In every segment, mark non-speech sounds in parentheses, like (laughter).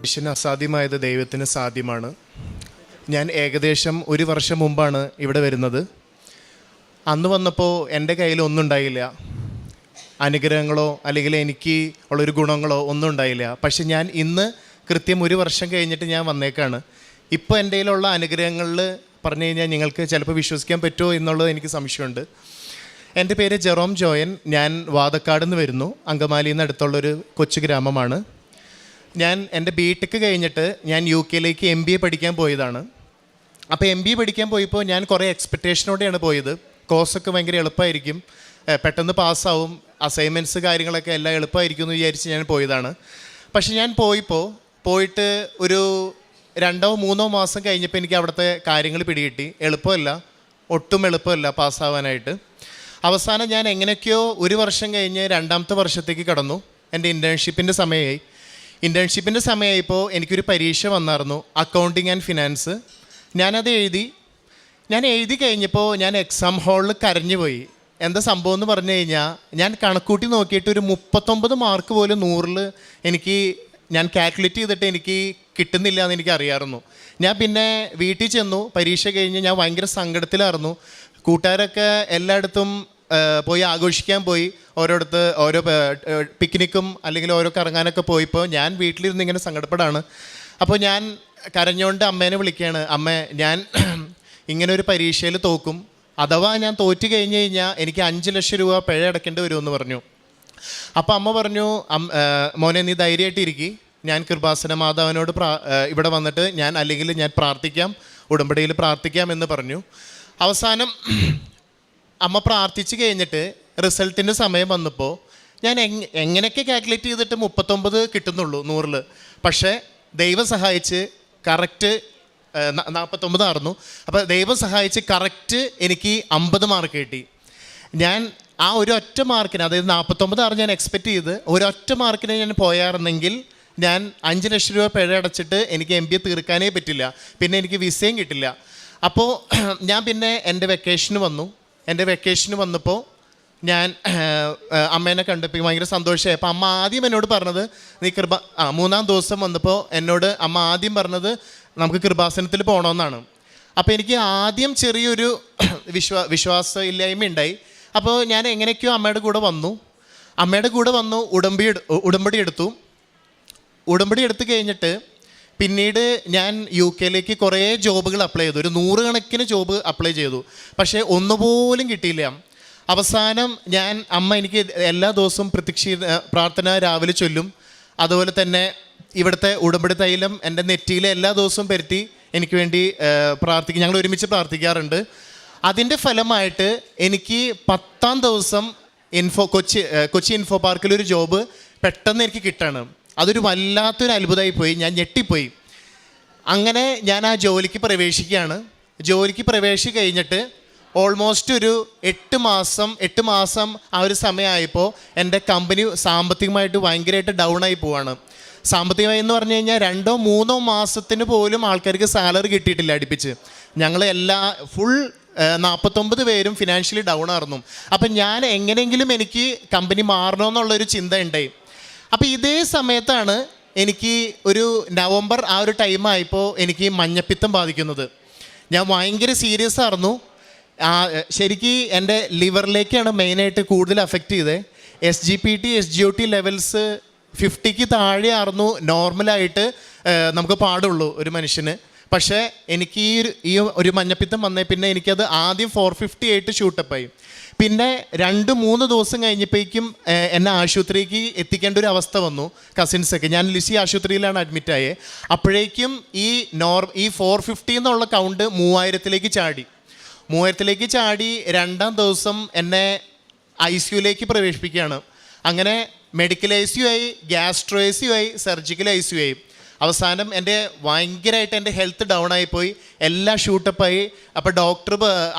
മനുഷ്യന് അസാധ്യമായത് ദൈവത്തിന് സാധ്യമാണ്. ഞാൻ ഏകദേശം ഒരു വർഷം മുമ്പാണ് ഇവിടെ വരുന്നത്. അന്ന് വന്നപ്പോൾ എന്റെ കയ്യിൽ ഒന്നും ഉണ്ടായില്ല. അനുഗ്രഹങ്ങളോ അല്ലെങ്കിൽ എനിക്ക് ഉള്ളൊരു ഗുണങ്ങളോ ഒന്നും ഉണ്ടായില്ല. പക്ഷെ ഞാൻ ഇന്ന് കൃത്യം ഒരു വർഷം കഴിഞ്ഞിട്ട് ഞാൻ വന്നേക്കാണ്. ഇപ്പോൾ എന്റെ കയ്യിലുള്ള അനുഗ്രഹങ്ങളിൽ പറഞ്ഞു കഴിഞ്ഞാൽ നിങ്ങൾക്ക് ചിലപ്പോൾ വിശ്വസിക്കാൻ പറ്റുമോ എന്നുള്ളത് എനിക്ക് സംശയമുണ്ട്. എന്റെ പേര് ജെറോം ജോയൻ. ഞാൻ വാതക്കാട് നിന്ന് വരുന്നു. അങ്കമാലിയിൽ അടുത്തുള്ളൊരു കൊച്ചു ഗ്രാമമാണ്. ഞാൻ എന്റെ ബി ടെക് കഴിഞ്ഞിട്ട് ഞാൻ യു കെയിലേക്ക് എം ബി എ പഠിക്കാൻ പോയതാണ്. അപ്പോൾ എം ബി എ പഠിക്കാൻ പോയപ്പോൾ ഞാൻ കുറേ എക്സ്പെക്റ്റേഷനോടെയാണ് പോയത്. കോഴ്സൊക്കെ ഭയങ്കര എളുപ്പമായിരിക്കും. പെട്ടെന്ന് പാസ്സാവും. അസൈൻമെന്റ്സ് കാര്യങ്ങളൊക്കെ എല്ലാം എളുപ്പമായിരിക്കും എന്ന് വിചാരിച്ച് ഞാൻ പോയതാണ്. പക്ഷെ ഞാൻ പോയിപ്പോൾ പോയിട്ട് ഒരു രണ്ടോ മൂന്നോ മാസം കഴിഞ്ഞപ്പോൾ എനിക്ക് അവിടുത്തെ കാര്യങ്ങൾ പിടികിട്ടി. എളുപ്പമല്ല. ഒട്ടും എളുപ്പമല്ല പാസ്സാവാനായിട്ട്. അവസാനം ഞാൻ എങ്ങനെയൊക്കെയോ ഒരു വർഷം കഴിഞ്ഞ് രണ്ടാമത്തെ വർഷത്തേക്ക് കടന്നു. എന്റെ ഇന്റേൺഷിപ്പിന്റെ സമയമായി. ഇന്റേൺഷിപ്പിന്റെ സമയമായപ്പോൾ എനിക്കൊരു പരീക്ഷ വന്നായിരുന്നു അക്കൗണ്ടിങ് ആൻഡ് ഫിനാൻസ് ഞാനത് എഴുതി ഞാൻ എഴുതി കഴിഞ്ഞപ്പോൾ ഞാൻ എക്സാം ഹാളിൽ കരഞ്ഞു പോയി. എന്താ സംഭവം എന്ന് പറഞ്ഞു കഴിഞ്ഞാൽ ഞാൻ കണക്കൂട്ടി നോക്കിയിട്ട് ഒരു മുപ്പത്തൊമ്പത് മാർക്ക് പോലും നൂറിൽ എനിക്ക് ഞാൻ കാൽക്കുലേറ്റ് ചെയ്തിട്ട് എനിക്ക് കിട്ടുന്നില്ല എന്ന് എനിക്ക് അറിയാമായിരുന്നു. ഞാൻ പിന്നെ വീട്ടിൽ ചെന്നു പരീക്ഷ കഴിഞ്ഞ് ഞാൻ ഭയങ്കര സങ്കടത്തിലായിരുന്നു. കൂട്ടുകാരൊക്കെ എല്ലായിടത്തും പോയി ആഘോഷിക്കാൻ പോയി. ഓരോടത്ത് ഓരോ പിക്നിക്കും അല്ലെങ്കിൽ ഓരോ കറങ്ങാനൊക്കെ പോയിപ്പോൾ ഞാൻ വീട്ടിലിരുന്ന് ഇങ്ങനെ സങ്കടപ്പെടാണ്. അപ്പോൾ ഞാൻ കരഞ്ഞുകൊണ്ട് അമ്മേനെ വിളിക്കുകയാണ്. അമ്മ ഞാൻ (clears throat) ഇങ്ങനെ ഒരു പരീക്ഷയിൽ തോക്കും. അഥവാ ഞാൻ തോറ്റു കഴിഞ്ഞ് കഴിഞ്ഞാൽ എനിക്ക് അഞ്ച് ലക്ഷം രൂപ പിഴ അടയ്ക്കേണ്ടി വരുമെന്ന് പറഞ്ഞു. അപ്പോൾ അമ്മ പറഞ്ഞു "അം- മോനെ നീ ധൈര്യമായിട്ടിരിക്കി ഞാൻ കൃപാസന മാതാവിനോട് പ്രാ ഇവിടെ വന്നിട്ട് ഞാൻ അല്ലെങ്കിൽ ഞാൻ പ്രാർത്ഥിക്കാം ഉടമ്പടിയിൽ പ്രാർത്ഥിക്കാം എന്ന് പറഞ്ഞു. അവസാനം അമ്മ പ്രാർത്ഥിച്ച് കഴിഞ്ഞിട്ട് റിസൾട്ടിന്റെ സമയം വന്നപ്പോൾ ഞാൻ എങ് എങ്ങനെയൊക്കെ കാൽക്കുലേറ്റ് ചെയ്തിട്ട് മുപ്പത്തൊമ്പത് കിട്ടുന്നുള്ളൂ നൂറിൽ പക്ഷേ ദൈവം സഹായിച്ച് കറക്റ്റ് നാൽപ്പത്തൊമ്പതായിരുന്നു അപ്പോൾ ദൈവം സഹായിച്ച് കറക്റ്റ് എനിക്ക് അമ്പത് മാർക്ക് കിട്ടി. ഞാൻ ആ ഒരു ഒറ്റ മാർക്കിന് അതായത് നാൽപ്പത്തൊമ്പതാണ് ഞാൻ എക്സ്പെക്റ്റ് ചെയ്ത് ഒരൊറ്റ മാർക്കിന് ഞാൻ പോയായിരുന്നെങ്കിൽ ഞാൻ അഞ്ച് ലക്ഷം രൂപ പിഴ അടച്ചിട്ട് എനിക്ക് എം ബി എ തീർക്കാനേ പറ്റില്ല. പിന്നെ എനിക്ക് വിസയും കിട്ടില്ല. അപ്പോൾ ഞാൻ പിന്നെ എന്റെ വെക്കേഷന് വന്നു. എന്റെ വെക്കേഷന് വന്നപ്പോൾ ഞാൻ അമ്മേനെ കണ്ടപ്പോൾ ഭയങ്കര സന്തോഷമായി. അപ്പോൾ അമ്മ ആദ്യം എന്നോട് പറഞ്ഞത് നീ കൃപ ആ മൂന്നാം ദിവസം വന്നപ്പോൾ എന്നോട് അമ്മ ആദ്യം പറഞ്ഞത് നമുക്ക് കൃപാസനത്തിൽ പോകണമെന്നാണ് അപ്പോൾ എനിക്ക് ആദ്യം ചെറിയൊരു വിശ്വാ വിശ്വാസ ഇല്ലായ്മ ഉണ്ടായി അപ്പോൾ ഞാൻ എങ്ങനെയൊക്കെയോ അമ്മയുടെ കൂടെ വന്നു. അമ്മയുടെ കൂടെ വന്നു ഉടമ്പടി എടു- ഉടമ്പടി എടുത്തു. ഉടമ്പടി എടുത്തു കഴിഞ്ഞിട്ട് പിന്നീട് ഞാൻ യു കെയിലേക്ക് കുറേ ജോബുകൾ അപ്ലൈ ചെയ്തു. ഒരു നൂറുകണക്കിന് ജോബ് അപ്ലൈ ചെയ്തു. പക്ഷേ ഒന്നുപോലും കിട്ടിയില്ല. അവസാനം ഞാൻ അമ്മ എനിക്ക് എല്ലാ ദിവസവും പ്രത്യക്ഷ പ്രാർത്ഥന രാവിലെ ചൊല്ലും. അതുപോലെ തന്നെ ഇവിടുത്തെ ഉടമ്പടി തൈലം എന്റെ നെറ്റിയിൽ എല്ലാ ദിവസവും പരത്തി എനിക്ക് വേണ്ടി പ്രാർത്ഥിക്കും. ഞങ്ങൾ ഒരുമിച്ച് പ്രാർത്ഥിക്കാറുണ്ട്. അതിന്റെ ഫലമായിട്ട് എനിക്ക് പത്താം ദിവസം ഇൻഫോ കൊച്ചി കൊച്ചി ഇൻഫോ പാർക്കിലൊരു ജോബ് പെട്ടെന്ന് എനിക്ക് കിട്ടാണ്. അതൊരു വല്ലാത്തൊരു അത്ഭുതമായി പോയി. ഞാൻ ഞെട്ടിപ്പോയി. അങ്ങനെ ഞാൻ ആ ജോലിക്ക് പ്രവേശിക്കുകയാണ്. ജോലിക്ക് പ്രവേശിച്ച് കഴിഞ്ഞിട്ട് ഓൾമോസ്റ്റ് ഒരു എട്ട് മാസം എട്ട് മാസം ആ ഒരു സമയമായപ്പോൾ എന്റെ കമ്പനി സാമ്പത്തികമായിട്ട് ഭയങ്കരമായിട്ട് ഡൗൺ ആയി പോവാണ്. സാമ്പത്തികമായി എന്ന് പറഞ്ഞു കഴിഞ്ഞാൽ രണ്ടോ മൂന്നോ മാസത്തിന് പോലും ആൾക്കാർക്ക് സാലറി കിട്ടിയിട്ടില്ല അടുപ്പിച്ച്. ഞങ്ങൾ എല്ലാ ഫുൾ നാൽപ്പത്തൊമ്പത് പേരും ഫിനാൻഷ്യലി ഡൗൺ ആയിരുന്നു. അപ്പം ഞാൻ എങ്ങനെയെങ്കിലും എനിക്ക് കമ്പനി മാറണമെന്നുള്ളൊരു ചിന്ത ഉണ്ടായി. അപ്പോൾ ഇതേ സമയത്താണ് എനിക്ക് ഒരു നവംബർ ആ ഒരു ടൈം ആയപ്പോൾ എനിക്ക് മഞ്ഞപ്പിത്തം ബാധിക്കുന്നത്. ഞാൻ ഭയങ്കര സീരിയസ് ആയിരുന്നു. ശരിക്ക് എന്റെ ലിവറിലേക്കാണ് മെയിനായിട്ട് കൂടുതൽ അഫക്റ്റ് ചെയ്തത് S G P T S G O T levels ഫിഫ്റ്റിക്ക് താഴെയായിരുന്നു നോർമലായിട്ട് നമുക്ക് പാടുള്ളൂ ഒരു മനുഷ്യന്. പക്ഷേ എനിക്ക് ഈ ഒരു മഞ്ഞപ്പിത്തം വന്നേ പിന്നെ എനിക്കത് ആദ്യം ഫോർ ഫിഫ്റ്റി ആയിട്ട് ഷൂട്ടപ്പായി പിന്നെ രണ്ട് മൂന്ന് ദിവസം കഴിഞ്ഞപ്പോഴേക്കും എന്നെ ആശുപത്രിക്ക് എത്തിക്കേണ്ട ഒരു അവസ്ഥ വന്നു കസിൻസൊക്കെ. ഞാൻ ലിസി ആശുപത്രിയിലാണ് അഡ്മിറ്റ് ആയത് അപ്പോഴേക്കും ഈ നോർ ഈ ഫോർ ഫിഫ്റ്റി എന്നുള്ള കൗണ്ട് മൂവായിരത്തിലേക്ക് ചാടി. മൂവായിരത്തിലേക്ക് ചാടി രണ്ടാം ദിവസം എന്നെ ഐ സിയുലേക്ക് പ്രവേശിപ്പിക്കുകയാണ്. അങ്ങനെ മെഡിക്കൽ ഐ സി ആയി ഗ്യാസ്ട്രോ ഐ സി ആയി സർജിക്കൽ ഐ സി ആയി. അവസാനം എന്റെ ഭയങ്കരമായിട്ട് എന്റെ ഹെൽത്ത് ഡൗൺ ആയിപ്പോയി. എല്ലാം ഷൂട്ടപ്പായി അപ്പോൾ ഡോക്ടർ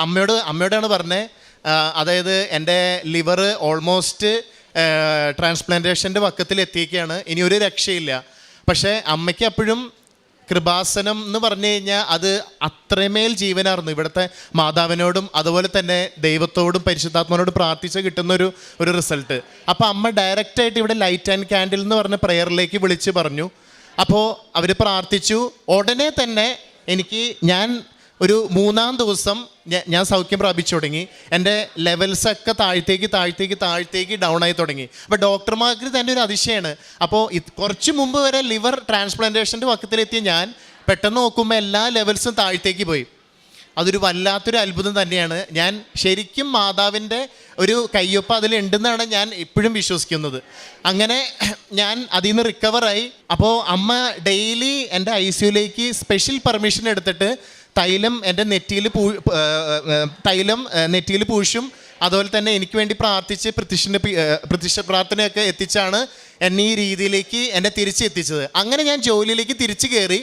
അമ്മയോട് അമ്മയോടാണ് പറഞ്ഞത് അതായത് എന്റെ ലിവർ ഓൾമോസ്റ്റ് ട്രാൻസ്പ്ലാന്റേഷന്റെ പക്കത്തിൽ എത്തിയൊക്കെയാണ് ഇനി ഒരു രക്ഷയില്ല. പക്ഷേ അമ്മയ്ക്ക് അപ്പോഴും കൃപാസനം എന്ന് പറഞ്ഞു കഴിഞ്ഞാൽ അത് അത്രമേൽ ജീവനായിരുന്നു. ഇവിടുത്തെ മാതാവിനോടും അതുപോലെ തന്നെ ദൈവത്തോടും പരിശുദ്ധാത്മാനോടും പ്രാർത്ഥിച്ച് കിട്ടുന്ന ഒരു ഒരു റിസൾട്ട്. അപ്പോൾ അമ്മ ഡയറക്റ്റായിട്ട് ഇവിടെ ലൈറ്റ് ആൻഡ് ക്യാൻഡിൽ എന്ന് പറഞ്ഞ പ്രെയറിലേക്ക് വിളിച്ച് പറഞ്ഞു. അപ്പോൾ അവർ പ്രാർത്ഥിച്ചു. ഉടനെ തന്നെ എനിക്ക് ഞാൻ ഒരു മൂന്നാം ദിവസം ഞാൻ സൗഖ്യം പ്രാപിച്ചു തുടങ്ങി. എന്റെ ലെവൽസൊക്കെ താഴത്തേക്ക് താഴത്തേക്ക് താഴത്തേക്ക് ഡൗൺ ആയി തുടങ്ങി. അപ്പോൾ ഡോക്ടർമാർക്ക് തന്നെ ഒരു അതിശയമാണ് അപ്പോൾ കുറച്ച് മുമ്പ് വരെ ലിവർ ട്രാൻസ്പ്ലാന്റേഷന്റെ പക്കത്തിലെത്തിയ ഞാൻ പെട്ടെന്ന് നോക്കുമ്പോൾ എല്ലാ ലെവൽസും താഴത്തേക്ക് പോയി. അതൊരു വല്ലാത്തൊരു അത്ഭുതം തന്നെയാണ്. ഞാൻ ശരിക്കും മാതാവിന്റെ ഒരു കയ്യൊപ്പ് അതിലുണ്ടെന്നാണ് ഞാൻ ഇപ്പോഴും വിശ്വസിക്കുന്നത്. അങ്ങനെ ഞാൻ അതിൽ നിന്ന് റിക്കവറായി അപ്പോൾ അമ്മ ഡെയിലി എന്റെ ഐ സിയുലേക്ക് സ്പെഷ്യൽ പെർമിഷൻ എടുത്തിട്ട് തൈലം എന്റെ നെറ്റിയിൽ പൂ തൈലം നെറ്റിയിൽ പൂശും. അതുപോലെ തന്നെ എനിക്ക് വേണ്ടി പ്രാർത്ഥിച്ച് പ്രതിഷ്ഠ പ്രതിഷ്ഠ പ്രാർത്ഥനയൊക്കെ എത്തിച്ചാണ് എന്നെ ഈ രീതിയിലേക്ക് എന്നെ തിരിച്ചെത്തിച്ചത് അങ്ങനെ ഞാൻ ജോലിയിലേക്ക് തിരിച്ചു കയറി.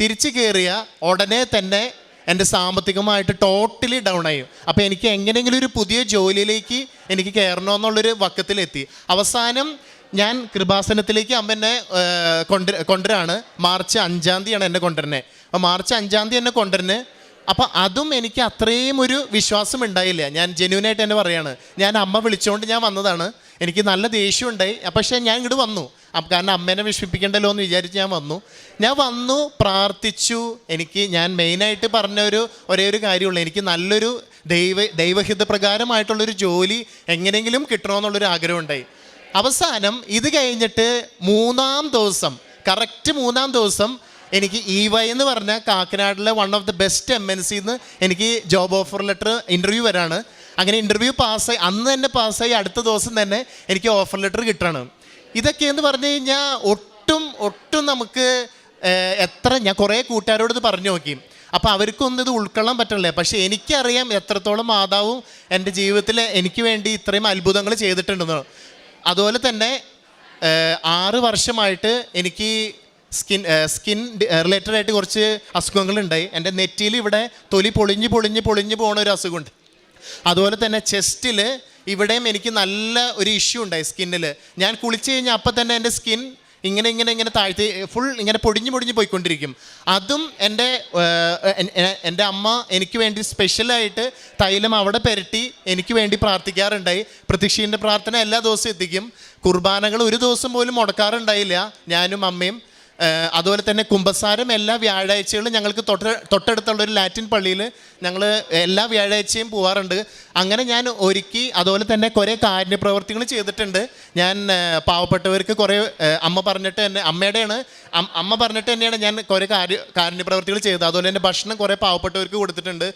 തിരിച്ചു കയറിയ ഉടനെ തന്നെ എന്റെ സാമ്പത്തികമായിട്ട് ടോട്ടലി ഡൗൺ ആയി. അപ്പോൾ എനിക്ക് എങ്ങനെയെങ്കിലും ഒരു പുതിയ ജോലിയിലേക്ക് എനിക്ക് കയറണമെന്നുള്ളൊരു വക്കത്തിലെത്തി. അവസാനം ഞാൻ കൃപാസനത്തിലേക്ക് അമ്മ എന്നെ കൊണ്ട് കൊണ്ടുവരാണ്. മാർച്ച് അഞ്ചാം തീയതിയാണ് എന്നെ കൊണ്ടുവരുന്നത്. അപ്പോൾ മാർച്ച് അഞ്ചാം തീയതി എന്നെ കൊണ്ടുവരുന്നത് അപ്പോൾ അതും എനിക്ക് അത്രയും ഒരു വിശ്വാസം ഉണ്ടായില്ല. ഞാൻ ജെന്യൂനായിട്ട് തന്നെ പറയാണ് ഞാൻ അമ്മ വിളിച്ചുകൊണ്ട് ഞാൻ വന്നതാണ്. എനിക്ക് നല്ല ദേഷ്യം ഉണ്ടായി പക്ഷേ ഞാൻ ഇങ്ങോട്ട് വന്നു. കാരണം അമ്മേനെ വിഷമിപ്പിക്കണ്ടല്ലോ എന്ന് വിചാരിച്ച് ഞാൻ വന്നു. ഞാൻ വന്നു പ്രാർത്ഥിച്ചു. എനിക്ക് ഞാൻ മെയിനായിട്ട് പറഞ്ഞ ഒരു ഒരേ ഒരു കാര്യമുള്ളൂ. എനിക്ക് നല്ലൊരു ദൈവ ദൈവഹിത പ്രകാരമായിട്ടുള്ളൊരു ജോലി എങ്ങനെയെങ്കിലും കിട്ടണമെന്നുള്ളൊരു ആഗ്രഹം ഉണ്ടായി അവസാനം ഇത് കഴിഞ്ഞിട്ട് മൂന്നാം ദിവസം കറക്റ്റ് മൂന്നാം ദിവസം എനിക്ക് ഇ വൈ എന്ന് പറഞ്ഞ കാക്കനാടിലെ one of the best M N സിന്ന് എനിക്ക് ജോബ് ഓഫർ ലെറ്റർ ഇന്റർവ്യൂ വരാണ്. അങ്ങനെ ഇന്റർവ്യൂ പാസ്സായി അന്ന് തന്നെ പാസ്സായി അടുത്ത ദിവസം തന്നെ എനിക്ക് ഓഫർ ലെറ്റർ കിട്ടണം. ഇതൊക്കെ എന്ന് പറഞ്ഞു കഴിഞ്ഞാൽ ഒട്ടും ഒട്ടും നമുക്ക് എത്ര ഞാൻ കുറേ കൂട്ടുകാരോട് ഇത് പറഞ്ഞു നോക്കി. അപ്പോൾ അവർക്കൊന്നും ഇത് ഉൾക്കൊള്ളാൻ പറ്റണില്ല. പക്ഷേ എനിക്കറിയാം എത്രത്തോളം മാതാവും എന്റെ ജീവിതത്തിൽ എനിക്ക് വേണ്ടി ഇത്രയും അത്ഭുതങ്ങൾ ചെയ്തിട്ടുണ്ടെന്ന്. അതുപോലെ തന്നെ ആറ് വർഷമായിട്ട് എനിക്ക് സ്കിൻ സ്കിൻ റിലേറ്റഡ് ആയിട്ട് കുറച്ച് അസുഖങ്ങളുണ്ടായി. എന്റെ നെറ്റിയിൽ ഇവിടെ തൊലി പൊളിഞ്ഞ് പൊളിഞ്ഞ് പൊളിഞ്ഞ് പോണ ഒരു അസുഖമുണ്ട്. അതുപോലെ തന്നെ ചെസ്റ്റിൽ ഇവിടെയും എനിക്ക് നല്ല ഒരു ഇഷ്യൂ ഉണ്ടായി സ്കിന്നിൽ. ഞാൻ കുളിച്ച് കഴിഞ്ഞാൽ അപ്പം തന്നെ എന്റെ സ്കിൻ ഇങ്ങനെ ഇങ്ങനെ ഇങ്ങനെ താഴ്ത്തി ഫുൾ ഇങ്ങനെ പൊടിഞ്ഞ് പൊടിഞ്ഞ് പോയിക്കൊണ്ടിരിക്കും. അതും എന്റെ എന്റെ അമ്മ എനിക്ക് വേണ്ടി സ്പെഷ്യലായിട്ട് തൈലം അവിടെ പെരട്ടി എനിക്ക് വേണ്ടി പ്രാർത്ഥിക്കാറുണ്ടായി. പ്രതീക്ഷീന്റെ പ്രാർത്ഥന എല്ലാ ദിവസവും എത്തിക്കും. കുർബാനകൾ ഒരു ദിവസം പോലും മുടക്കാറുണ്ടായില്ല. ഞാനും അമ്മയും അതുപോലെ തന്നെ കുമ്പസാരം എല്ലാ വ്യാഴാഴ്ചകളും ഞങ്ങൾക്ക് തൊട്ട് തൊട്ടടുത്തുള്ള ഒരു ലാറ്റിൻ പള്ളിയിൽ ഞങ്ങൾ എല്ലാ വ്യാഴാഴ്ചയും പോവാറുണ്ട്. അങ്ങനെ ഞാൻ ഒരുക്കി അതുപോലെ തന്നെ കുറേ കാര്യപ്രവർത്തികൾ ചെയ്തിട്ടുണ്ട്. ഞാൻ പാവപ്പെട്ടവർക്ക് കുറേ അമ്മ പറഞ്ഞിട്ട് തന്നെ അമ്മയുടെയാണ് അമ്മ പറഞ്ഞിട്ട് തന്നെയാണ് ഞാൻ കുറേ കാര്യ കാരുണ്യപ്രവർത്തികൾ ചെയ്തത്. അതുപോലെ തന്നെ ഭക്ഷണം കുറേ പാവപ്പെട്ടവർക്ക് കൊടുത്തിട്ടുണ്ട്.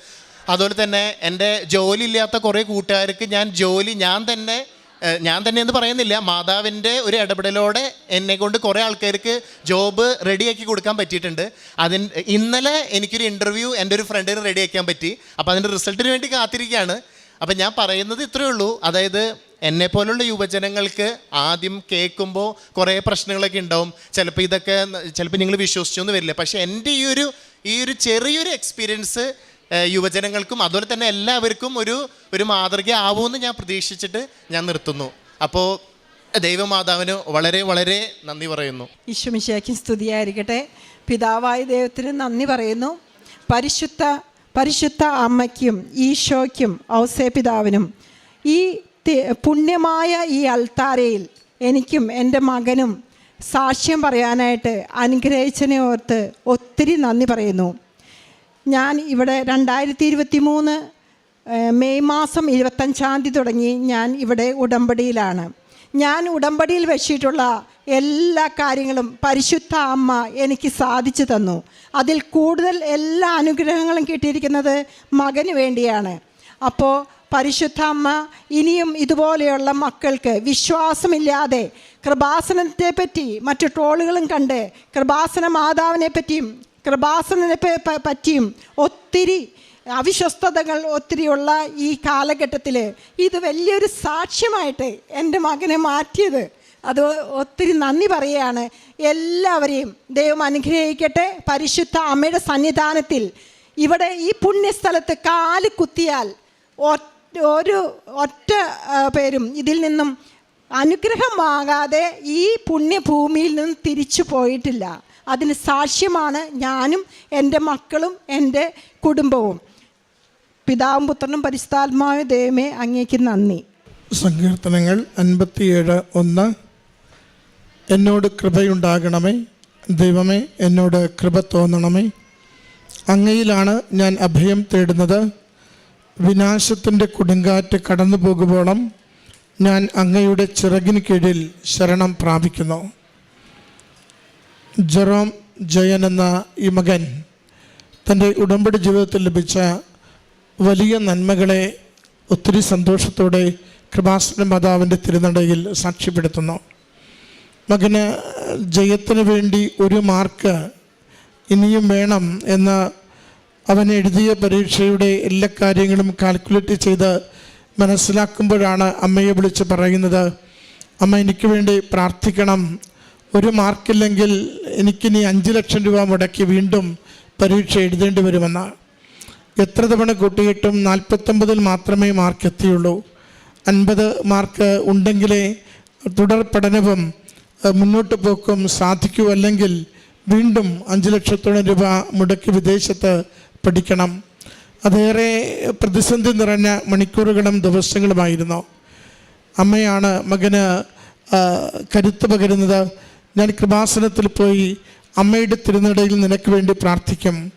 അതുപോലെ തന്നെ എന്റെ ജോലി ഇല്ലാത്ത കുറേ കൂട്ടുകാർക്ക് ഞാൻ ജോലി ഞാൻ തന്നെ ഞാൻ തന്നെ എന്ന് പറയുന്നില്ല. മാതാവിന്റെ ഒരു ഇടപെടലോടെ എന്നെ കൊണ്ട് കുറേ ആൾക്കാർക്ക് ജോബ് റെഡിയാക്കി കൊടുക്കാൻ പറ്റിയിട്ടുണ്ട്. അതിന് ഇന്നലെ എനിക്കൊരു ഇന്റർവ്യൂ എന്റെ ഒരു ഫ്രണ്ടിന് റെഡിയാക്കാൻ പറ്റി. അപ്പോൾ അതിന്റെ റിസൾട്ടിന് വേണ്ടി കാത്തിരിക്കുകയാണ്. അപ്പം ഞാൻ പറയുന്നത് ഇത്രയേ ഉള്ളൂ. അതായത് എന്നെ പോലുള്ള യുവജനങ്ങൾക്ക് ആദ്യം കേൾക്കുമ്പോൾ കുറേ പ്രശ്നങ്ങളൊക്കെ ഉണ്ടാവും. ചിലപ്പോൾ ഇതൊക്കെ ചിലപ്പോൾ നിങ്ങൾ വിശ്വസിച്ചൊന്നും വരില്ല. പക്ഷേ എന്റെ ഈ ഒരു ഈ ഒരു ചെറിയൊരു എക്സ്പീരിയൻസ് യുവജനങ്ങൾക്കും അതുപോലെ തന്നെ എല്ലാവർക്കും ഒരു ഒരു മാതൃക ആവുമെന്ന് ഞാൻ പ്രതീക്ഷിച്ചിട്ട് ഞാൻ നിർത്തുന്നു. അപ്പോൾ ദൈവമാതാവിന് വളരെ വളരെ നന്ദി പറയുന്നു. ഈശ്വമിശയ്ക്കും സ്തുതിയായിരിക്കട്ടെ. പിതാവായ ദൈവത്തിന് നന്ദി പറയുന്നു. പരിശുദ്ധ പരിശുദ്ധ അമ്മയ്ക്കും ഈശോയ്ക്കും ഔസേ പിതാവിനും ഈ പുണ്യമായ ഈ അൾത്താരയിൽ എനിക്കും എന്റെ മകനും സാക്ഷ്യം പറയാനായിട്ട് അനുഗ്രഹിച്ചനെ ഓർത്ത് ഒത്തിരി നന്ദി പറയുന്നു. ഞാൻ ഇവിടെ രണ്ടായിരത്തി ഇരുപത്തി മൂന്ന് മെയ് മാസം ഇരുപത്തഞ്ചാം തീയതി തുടങ്ങി ഞാൻ ഇവിടെ ഉടമ്പടിയിലാണ്. ഞാൻ ഉടമ്പടിയിൽ വെച്ചിട്ടുള്ള എല്ലാ കാര്യങ്ങളും പരിശുദ്ധ അമ്മ എനിക്ക് സാധിച്ചു തന്നു. അതിൽ കൂടുതൽ എല്ലാ അനുഗ്രഹങ്ങളും കിട്ടിയിരിക്കുന്നത് മകന് വേണ്ടിയാണ്. അപ്പോൾ പരിശുദ്ധ അമ്മ ഇനിയും ഇതുപോലെയുള്ള മക്കൾക്ക് വിശ്വാസമില്ലാതെ കൃപാസനത്തെപ്പറ്റി മറ്റു ട്രോളുകളും കണ്ട് കൃപാസന മാതാവിനെ പറ്റിയും പ- പറ്റിയും ഒത്തിരി അവിശ്വസ്തതകൾ ഒത്തിരിയുള്ള ഈ കാലഘട്ടത്തിൽ ഇത് വലിയൊരു സാക്ഷ്യമായിട്ട് എന്റെ മകനെ മാറ്റിയത്. അത് ഒത്തിരി നന്ദി പറയുകയാണ്. എല്ലാവരെയും ദൈവം അനുഗ്രഹിക്കട്ടെ. പരിശുദ്ധ അമ്മയുടെ സന്നിധാനത്തിൽ ഇവിടെ ഈ പുണ്യസ്ഥലത്ത് കാൽ കുത്തിയാൽ ഒരു ഒറ്റ പേരും ഇതിൽ നിന്നും അനുഗ്രഹമാകാതെ ഈ പുണ്യഭൂമിയിൽ നിന്നും തിരിച്ചു പോയിട്ടില്ല. അതിന് സാക്ഷ്യമാണ് ഞാനും എന്റെ മക്കളും എന്റെ കുടുംബവും. പിതാവും പുത്രനും പരിശുദ്ധാത്മാവ് ദൈവമേ അങ്ങേക്ക് നന്ദി. സങ്കീർത്തനങ്ങൾ അൻപത്തിയേഴ് ഒന്ന്. എന്നോട് കൃപയുണ്ടാകണമേ. ദൈവമേ എന്നോട് കൃപ തോന്നണമേ. അങ്ങയിലാണ് ഞാൻ അഭയം തേടുന്നത്. വിനാശത്തിന്റെ കൊടുങ്കാറ്റ് കടന്നു പോകുവോളം ഞാൻ അങ്ങയുടെ ചിറകിന് കീഴിൽ ശരണം പ്രാപിക്കുന്നു. ജെറോം ജയൻ എന്ന ഈ മകൻ തന്റെ ഉടമ്പടി ജീവിതത്തിൽ ലഭിച്ച വലിയ നന്മകളെ ഒത്തിരി സന്തോഷത്തോടെ കൃപാസന മാതാവിന്റെ തിരുനടയിൽ സാക്ഷ്യപ്പെടുത്തുന്നു. മകന് ജയത്തിന് വേണ്ടി ഒരു മാർക്ക് ഇനിയും വേണം എന്ന് അവൻ എഴുതിയ പരീക്ഷയുടെ എല്ലാ കാര്യങ്ങളും കാൽക്കുലേറ്റ് ചെയ്ത് മനസ്സിലാക്കുമ്പോഴാണ് അമ്മയെ വിളിച്ച് പറയുന്നത് അമ്മ എനിക്ക് വേണ്ടി പ്രാർത്ഥിക്കണം ഒരു മാർക്കില്ലെങ്കിൽ എനിക്കിനി അഞ്ച് ലക്ഷം രൂപ മുടക്കി വീണ്ടും പരീക്ഷ എഴുതേണ്ടി വരുമെന്നാണ് എത്ര തവണ കൂട്ടിയിട്ടും നാൽപ്പത്തൊമ്പതിൽ മാത്രമേ മാർക്ക് എത്തിയുള്ളൂ അൻപത് മാർക്ക് ഉണ്ടെങ്കിലേ തുടർ പഠനവും മുന്നോട്ട് പോക്കും സാധിക്കൂ അല്ലെങ്കിൽ വീണ്ടും അഞ്ച് ലക്ഷത്തോളം രൂപ മുടക്കി വിദേശത്ത് പഠിക്കണം. അതേറെ പ്രതിസന്ധി നിറഞ്ഞ മണിക്കൂറുകളും ദിവസങ്ങളുമായിരുന്നു. അമ്മയാണ് മകന് കരുത്ത് പകരുന്നത്. ഞാൻ കൃപാസനത്തിൽ പോയി അമ്മയുടെ തിരുനടയിൽ നിനക്ക് വേണ്ടി പ്രാർത്ഥിക്കും.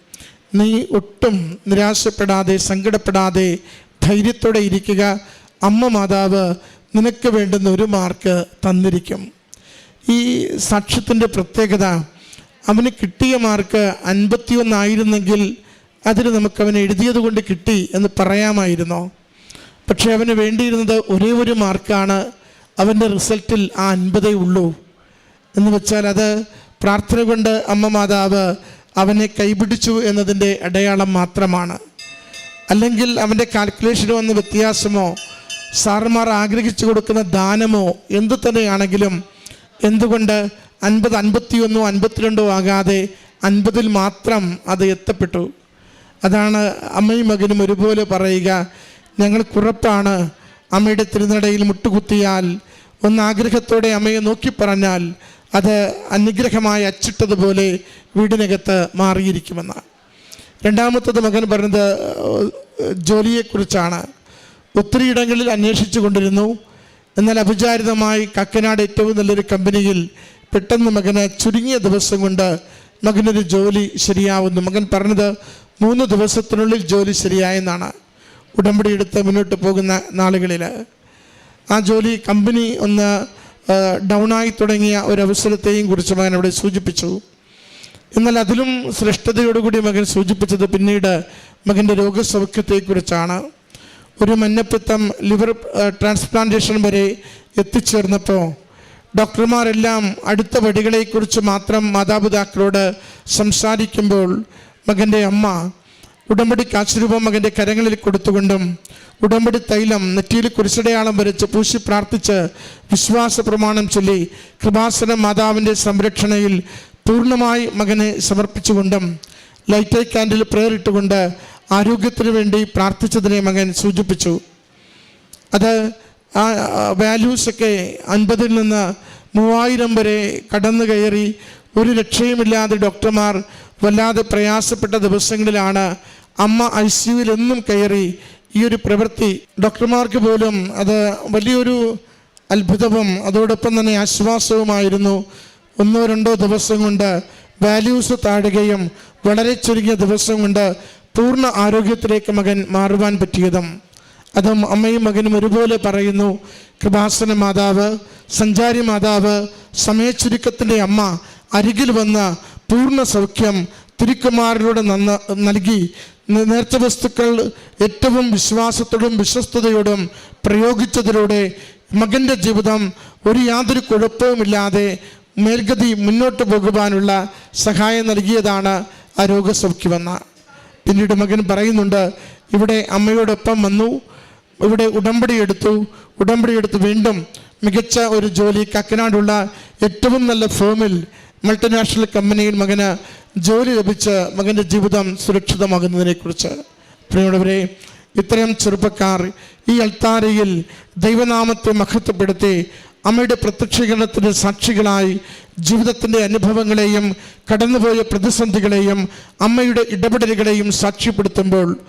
നീ ഒട്ടും നിരാശപ്പെടാതെ സങ്കടപ്പെടാതെ ധൈര്യത്തോടെ ഇരിക്കുക. അമ്മ മാതാവ് നിനക്ക് വേണ്ടുന്ന ഒരു മാർക്ക് തന്നിരിക്കും. ഈ സാക്ഷ്യത്തിന്റെ പ്രത്യേകത അവന് കിട്ടിയ മാർക്ക് അൻപത്തിയൊന്നായിരുന്നെങ്കിൽ അതിന് നമുക്ക് അവൻ എഴുതിയത് കൊണ്ട് കിട്ടി എന്ന് പറയാമായിരുന്നോ? പക്ഷേ അവന് വേണ്ടിയിരുന്നത് ഒരേ ഒരു മാർക്കാണ്. അവന്റെ റിസൾട്ടിൽ ആ അൻപതേ ഉള്ളൂ. എന്ന് വെച്ചാൽ അത് പ്രാർത്ഥന കൊണ്ട് അമ്മ മാതാവ് അവനെ കൈപിടിച്ചു എന്നതിന്റെ അടയാളം മാത്രമാണ്. അല്ലെങ്കിൽ അവന്റെ കാൽക്കുലേഷനോ വന്ന വ്യത്യാസമോ സാർമാർ ആഗ്രഹിച്ചു കൊടുക്കുന്ന ദാനമോ എന്തു തന്നെയാണെങ്കിലും എന്തുകൊണ്ട് അൻപത് അൻപത്തിയൊന്നോ അൻപത്തിരണ്ടോ ആകാതെ അൻപതിൽ മാത്രം അത് എത്തപ്പെട്ടു. അതാണ് അമ്മയും മകനും ഒരുപോലെ പറയുക ഞങ്ങൾ കുറപ്പാണ്. അമ്മയുടെ തിരുനടയിൽ മുട്ടുകുത്തിയാൽ ഒന്ന് ആഗ്രഹത്തോടെ അമ്മയെ നോക്കി പറഞ്ഞാൽ അത് അനുഗ്രഹമായി അച്ചിട്ടതുപോലെ വീടിനകത്ത് മാറിയിരിക്കുമെന്ന് രണ്ടാമത്തത് മകൻ പറഞ്ഞത് ജോലിയെക്കുറിച്ചാണ്. ഒത്തിരി ഇടങ്ങളിൽ അന്വേഷിച്ചു കൊണ്ടിരുന്നു. എന്നാൽ അപചാരിതമായി കക്കനാട് ഏറ്റവും നല്ലൊരു കമ്പനിയിൽ പെട്ടെന്ന് മകന് ചുരുങ്ങിയ ദിവസം കൊണ്ട് മകനൊരു ജോലി ശരിയാവുന്നു. മകൻ പറഞ്ഞത് മൂന്ന് ദിവസത്തിനുള്ളിൽ ജോലി ശരിയായെന്നാണ് ഉടമ്പടി എടുത്ത് മുന്നോട്ട് പോകുന്ന നാളുകളിൽ ആ ജോലി കമ്പനി ഒന്ന് ഡൗണായി തുടങ്ങിയ ഒരു അവസരത്തെയും കുറിച്ച് മകൻ അവിടെ സൂചിപ്പിച്ചു. എന്നാൽ അതിലും ശ്രേഷ്ഠതയോടുകൂടി മകൻ സൂചിപ്പിച്ചത് പിന്നീട് മകന്റെ രോഗസൗഖ്യത്തെക്കുറിച്ചാണ്. ഒരു മഞ്ഞപ്പിത്തം ലിവർ ട്രാൻസ്പ്ലാന്റേഷൻ വരെ എത്തിച്ചേർന്നപ്പോൾ ഡോക്ടർമാരെല്ലാം അടുത്ത വടികളെക്കുറിച്ച് മാത്രം മാതാപിതാക്കളോട് സംസാരിക്കുമ്പോൾ മകന്റെ അമ്മ ഉടമ്പടി കാശുരൂപ മകന്റെ കരങ്ങളിൽ കൊടുത്തുകൊണ്ടും ഉടമ്പടി തൈലം നെറ്റിയിൽ കുരിശടയാളം വരച്ച് പൂശി പ്രാർത്ഥിച്ച് വിശ്വാസ പ്രമാണം ചൊല്ലി കൃപാസന മാതാവിന്റെ സംരക്ഷണയിൽ പൂർണമായി മകനെ സമർപ്പിച്ചുകൊണ്ടും ലൈറ്റ് ക്യാൻഡിൽ പ്രേറിട്ടുകൊണ്ട് ആരോഗ്യത്തിന് വേണ്ടി പ്രാർത്ഥിച്ചതിനെ മകൻ സൂചിപ്പിച്ചു. അത് ആ വാല്യൂസൊക്കെ അൻപതിൽ നിന്ന് മൂവായിരം വരെ കടന്നു കയറി ഒരു രക്ഷയുമില്ലാതെ ഡോക്ടർമാർ വല്ലാതെ പ്രയാസപ്പെട്ട ദിവസങ്ങളിലാണ് അമ്മ ഐ സിയുവിൽ എന്നും കയറി ഈ ഒരു പ്രവൃത്തി ഡോക്ടർമാർക്ക് പോലും അത് വലിയൊരു അത്ഭുതവും അതോടൊപ്പം തന്നെ ആശ്വാസവുമായിരുന്നു. ഒന്നോ രണ്ടോ ദിവസം കൊണ്ട് വാല്യൂസ് താഴുകയും വളരെ ചുരുങ്ങിയ ദിവസം കൊണ്ട് പൂർണ ആരോഗ്യത്തിലേക്ക് മകൻ മാറുവാൻ പറ്റിയതും. അതും അമ്മയും മകനും ഒരുപോലെ പറയുന്നു കൃപാസന മാതാവ് സഞ്ചാരി മാതാവ് സമയച്ചുരുക്കത്തിന്റെ അമ്മ അരികിൽ വന്ന പൂർണ സൗഖ്യം തിരുക്കുമാരിലൂടെ നന്ന നൽകി നേർച്ച വസ്തുക്കൾ ഏറ്റവും വിശ്വാസത്തോടും വിശ്വസ്തയോടും പ്രയോഗിച്ചതിലൂടെ മകന്റെ ജീവിതം ഒരു യാതൊരു കുഴപ്പവുമില്ലാതെ മേൽഗതി മുന്നോട്ട് പോകുവാനുള്ള സഹായം നൽകിയതാണ് ആ രോഗസൗഖ്യമെന്ന പിന്നീട് മകൻ പറയുന്നുണ്ട് ഇവിടെ അമ്മയോടൊപ്പം വന്നു ഇവിടെ ഉടമ്പടി എടുത്തു ഉടമ്പടി എടുത്ത് വീണ്ടും മികച്ച ഒരു ജോലി കക്കനാടുള്ള ഏറ്റവും നല്ല ഫേമിൽ മൾട്ടിനാഷണൽ കമ്പനിയിൽ മകന് ജോലി ലഭിച്ച് മകന്റെ ജീവിതം സുരക്ഷിതമാകുന്നതിനെക്കുറിച്ച്. പ്രിയമുള്ളവരെ ഇത്തരം ചെറുപ്പക്കാർ ഈ അൾത്താരയിൽ ദൈവനാമത്തെ മഹത്വപ്പെടുത്തി അമ്മയുടെ പ്രത്യക്ഷീകരണത്തിന്റെ സാക്ഷികളായി ജീവിതത്തിന്റെ അനുഭവങ്ങളെയും കടന്നുപോയ പ്രതിസന്ധികളെയും അമ്മയുടെ ഇടപെടലുകളെയും സാക്ഷ്യപ്പെടുത്തുമ്പോൾ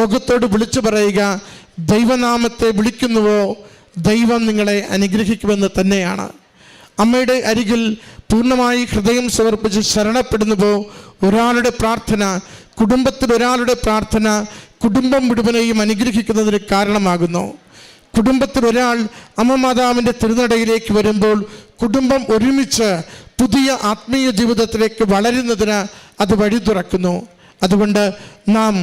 ലോകത്തോട് വിളിച്ചു പറയുക ദൈവനാമത്തെ വിളിക്കുന്നുവോ? ദൈവം നിങ്ങളെ അനുഗ്രഹിക്കുമെന്ന് തന്നെയാണ്. അമ്മയുടെ അരികിൽ പൂർണമായി ഹൃദയം സമർപ്പിച്ച് ശരണപ്പെടുന്നുവോ? ഒരാളുടെ പ്രാർത്ഥന കുടുംബത്തിൽ ഒരാളുടെ പ്രാർത്ഥന കുടുംബം മുഴുവനെയും അനുഗ്രഹിക്കുന്നതിന് കാരണമാകുന്നു. കുടുംബത്തിൽ ഒരാൾ അമ്മ മാതാവിന്റെ തിരുനടയിലേക്ക് വരുമ്പോൾ കുടുംബം ഒരുമിച്ച് പുതിയ ആത്മീയ ജീവിതത്തിലേക്ക് വളരുന്നതിന് അത് വഴി തുറക്കുന്നു അതുകൊണ്ട് നാം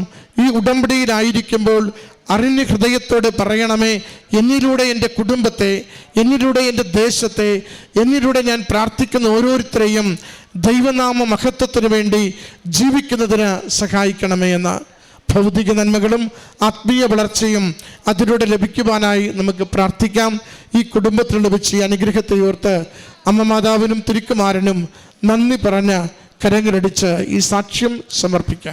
ഈ ഉടമ്പടിയിലായിരിക്കുമ്പോൾ അറിഞ്ഞ് ഹൃദയത്തോടെ പറയണമേ എന്നിലൂടെ എന്റെ കുടുംബത്തെ എന്നിലൂടെ എന്റെ ദേശത്തെ എന്നിലൂടെ ഞാൻ പ്രാർത്ഥിക്കുന്ന ഓരോരുത്തരെയും ദൈവനാമ മഹത്വത്തിന് വേണ്ടി ജീവിക്കുന്നതിന് സഹായിക്കണമേ എന്ന് ഭൗതിക നന്മകളും ആത്മീയ വളർച്ചയും അതിലൂടെ ലഭിക്കുവാനായി നമുക്ക് പ്രാർത്ഥിക്കാം. ഈ കുടുംബത്തിൽ ലഭിച്ച ഈ അനുഗ്രഹത്തെ ഓർത്ത് അമ്മ മാതാവിനും തിരുക്കുമാരനും നന്ദി പറഞ്ഞ് കരങ്ങളടിച്ച് ഈ സാക്ഷ്യം സമർപ്പിക്കാം.